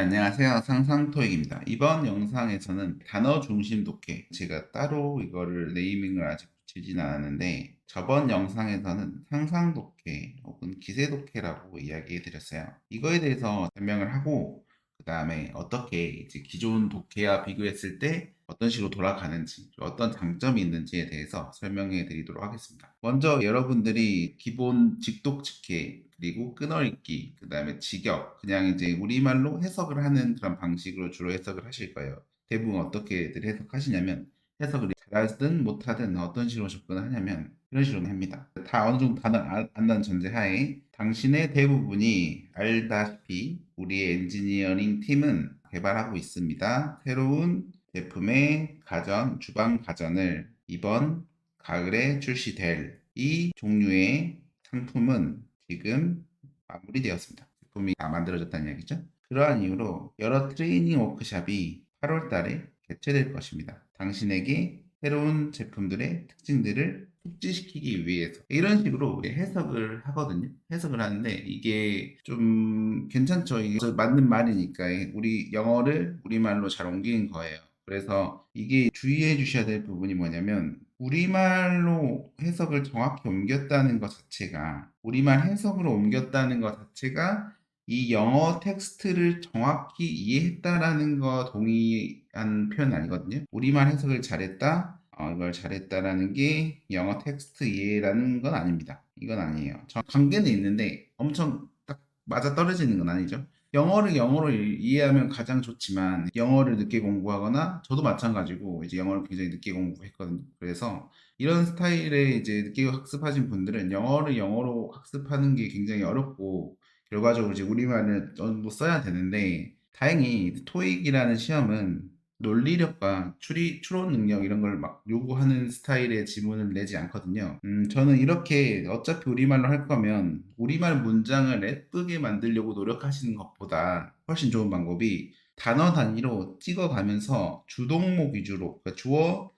안녕하세요. 상상토익입니다. 이번 영상에서는 단어 중심 독해, 제가 따로 이거를 네이밍을 아직 붙이진 않았는데 저번 영상에서는 상상 독해 혹은 기세 독해라고 이야기해 드렸어요. 이거에 대해서 설명을 하고 그 다음에 어떻게 이제 기존 독해와 비교했을 때 어떤 식으로 돌아가는지, 어떤 장점이 있는지에 대해서 설명해 드리도록 하겠습니다. 먼저 여러분들이 기본 직독 직해, 그리고 끊어읽기, 그 다음에 직역, 그냥 이제 우리말로 해석을 하는 그런 방식으로 주로 해석을 하실 거예요. 대부분 어떻게들 해석하시냐면 해석을 잘하든 못하든 어떤 식으로 접근을 하냐면 이런 식으로 합니다. 다 어느 정도 단어 안다는 전제하에 당신의 대부분이 알다시피 우리의 엔지니어링 팀은 개발하고 있습니다. 새로운 제품의 가전, 주방 가전을 이번 가을에 출시될 이 종류의 상품은 지금 마무리되었습니다. 제품이 다 만들어졌다는 이야기죠. 그러한 이유로 여러 트레이닝 워크샵이 8월 달에 개최될 것입니다. 당신에게 새로운 제품들의 특징들을 숙지시키기 위해서 이런 식으로 해석을 하거든요. 해석을 하는데 이게 좀 괜찮죠. 이게 맞는 말이니까 우리 영어를 우리말로 잘 옮기는 거예요. 그래서 이게 주의해 주셔야 될 부분이 뭐냐면 우리말로 해석을 정확히 옮겼다는 것 자체가 우리말 해석으로 옮겼다는 것 자체가 이 영어 텍스트를 정확히 이해했다라는 거 동의한 표현 아니거든요. 우리말 해석을 잘했다, 어, 이걸 잘했다라는 게 영어 텍스트 이해라는 건 아닙니다. 이건 아니에요. 저 관계는 있는데 엄청 딱 맞아 떨어지는 건 아니죠. 영어를 영어로 이해하면 가장 좋지만 영어를 늦게 공부하거나 저도 마찬가지고 이제 영어를 굉장히 늦게 공부했거든요. 그래서 이런 스타일의 이제 늦게 학습하신 분들은 영어를 영어로 학습하는 게 굉장히 어렵고 결과적으로 이제 우리말을 어느 정도 써야 되는데 다행히 토익이라는 시험은 논리력과 추리, 추론 능력 이런 걸 막 요구하는 스타일의 지문을 내지 않거든요. 음, 저는 이렇게 어차피 우리말로 할 거면 우리말 문장을 예쁘게 만들려고 노력하시는 것보다 훨씬 좋은 방법이 단어 단위로 찍어가면서 주동목 위주로, 그러니까 주어,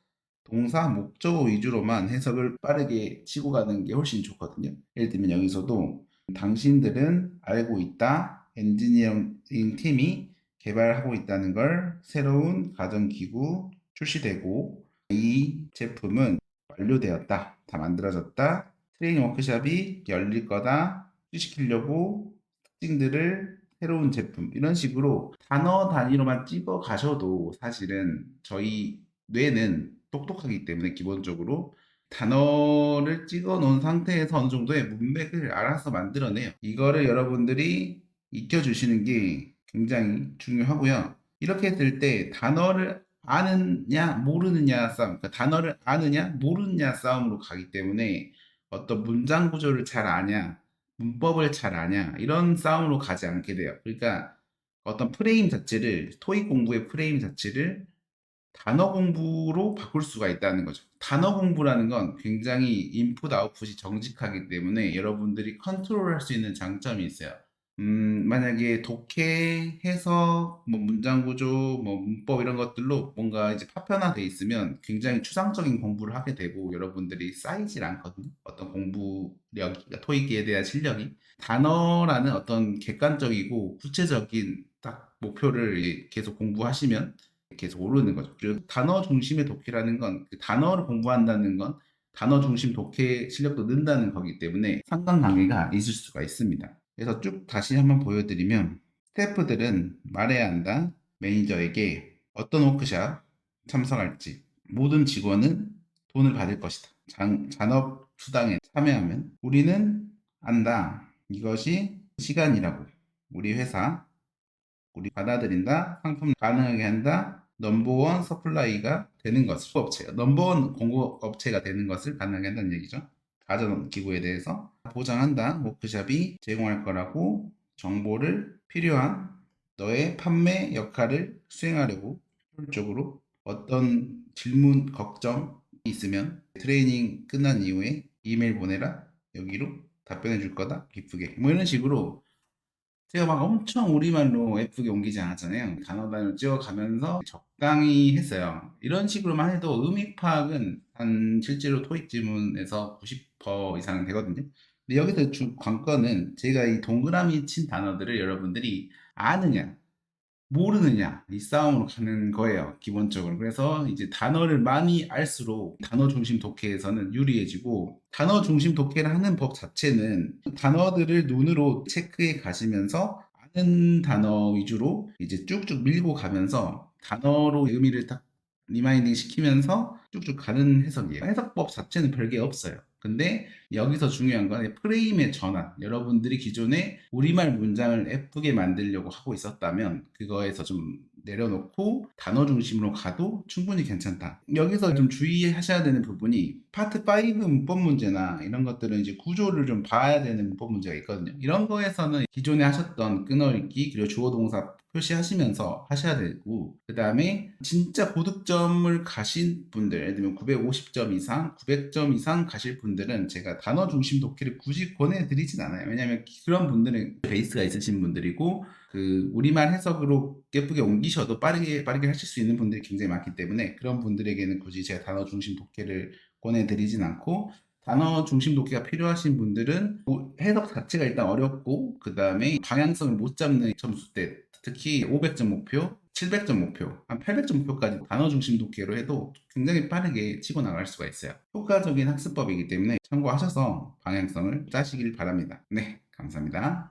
동사, 목적어 위주로만 해석을 빠르게 치고 가는 게 훨씬 좋거든요. 예를 들면 여기서도 당신들은 알고 있다. 엔지니어링 팀이 개발하고 있다는 걸 새로운 가전기구 출시되고 이 제품은 완료되었다. 다 만들어졌다. 트레이닝 워크샵이 열릴 거다. 시키려고 특징들을 새로운 제품 이런 식으로 단어 단위로만 찍어 가셔도 사실은 저희 뇌는 똑똑하기 때문에 기본적으로 단어를 찍어 놓은 상태에서 어느 정도의 문맥을 알아서 만들어내요. 이거를 여러분들이 익혀주시는 게 굉장히 중요하고요. 이렇게 했을 때 단어를 아느냐 모르느냐 싸움, 그러니까 단어를 아느냐 모르느냐 싸움으로 가기 때문에 어떤 문장 구조를 잘 아냐, 문법을 잘 아냐 이런 싸움으로 가지 않게 돼요. 그러니까 어떤 프레임 자체를 토익 공부의 프레임 자체를 단어 공부로 바꿀 수가 있다는 거죠. 단어 공부라는 건 굉장히 인풋 아웃풋이 정직하기 때문에 여러분들이 컨트롤할 수 있는 장점이 있어요. 음, 만약에 독해, 해석, 뭐 문장 구조, 뭐 문법 이런 것들로 뭔가 이제 파편화돼 있으면 굉장히 추상적인 공부를 하게 되고 여러분들이 쌓이질 않거든요. 어떤 공부력, 토익에 대한 실력이 단어라는 어떤 객관적이고 구체적인 딱 목표를 계속 공부하시면 계속 오르는 거죠. 그리고 단어 중심의 독해라는 건 그 단어를 공부한다는 건 단어 중심 독해 실력도 는다는 거기 때문에 상관 관계가 있을 수가 있습니다. 그래서 쭉 다시 한번 보여드리면 스태프들은 말해야 한다. 매니저에게 어떤 워크샵 참석할지 모든 직원은 돈을 받을 것이다. 장, 잔업 수당에 참여하면 우리는 안다. 이것이 시간이라고. 우리 회사 우리 받아들인다. 상품 가능하게 한다. 넘버원 서플라이가 되는 것을 업체가 넘버원 공급 업체가 되는 것을 가능하게 한다는 얘기죠. 가전 기구에 대해서 보장한다. 워크샵이 제공할 거라고 정보를 필요한 너의 판매 역할을 수행하려고 효율적으로 어떤 질문 걱정 있으면 트레이닝 끝난 이후에 이메일 보내라. 여기로 답변해 줄 거다. 기쁘게. 뭐 이런 식으로 제가 막 엄청 우리말로 예쁘게 옮기지 않았잖아요. 단어 단어 찍어가면서 적당히 했어요. 이런 식으로만 해도 의미 파악은 한 실제로 토익 지문에서 90% 이상은 되거든요. 근데 여기서 주 관건은 제가 이 동그라미 친 단어들을 여러분들이 아느냐, 모르느냐 이 싸움으로 가는 거예요 기본적으로. 그래서 이제 단어를 많이 알수록 단어 중심 독해에서는 유리해지고 단어 중심 독해를 하는 법 자체는 단어들을 눈으로 체크해 가시면서 아는 단어 위주로 이제 쭉쭉 밀고 가면서 단어로 의미를 딱 리마인딩 시키면서 쭉쭉 가는 해석이에요. 해석법 자체는 별게 없어요 근데 여기서 중요한 건 프레임의 전환. 여러분들이 기존에 우리말 문장을 예쁘게 만들려고 하고 있었다면 그거에서 좀 내려놓고 단어 중심으로 가도 충분히 괜찮다. 여기서 좀 주의하셔야 되는 부분이 파트 5 문법 문제나 이런 것들은 이제 구조를 좀 봐야 되는 문법 문제가 있거든요. 이런 거에서는 기존에 하셨던 끊어읽기 그리고 주어 동사 표시하시면서 하셔야 되고 그 다음에 진짜 고득점을 가신 분들 예를 들면 950점 이상 900점 이상 가실 분들은 제가 단어 중심 독해를 굳이 권해드리진 않아요. 왜냐하면 그런 분들은 베이스가 있으신 분들이고 그 우리말 해석으로 예쁘게 옮기셔도 빠르게 빠르게 하실 수 있는 분들이 굉장히 많기 때문에 그런 분들에게는 굳이 제가 단어 중심 독해를 권해드리진 않고 단어 중심 독해가 필요하신 분들은 뭐 해석 자체가 일단 어렵고 그 다음에 방향성을 못 잡는 점수 때 특히 500점 목표, 700점 목표, 한 800점 목표까지 단어 중심 독해로 해도 굉장히 빠르게 치고 나갈 수가 있어요. 효과적인 학습법이기 때문에 참고하셔서 방향성을 짜시길 바랍니다. 네, 감사합니다.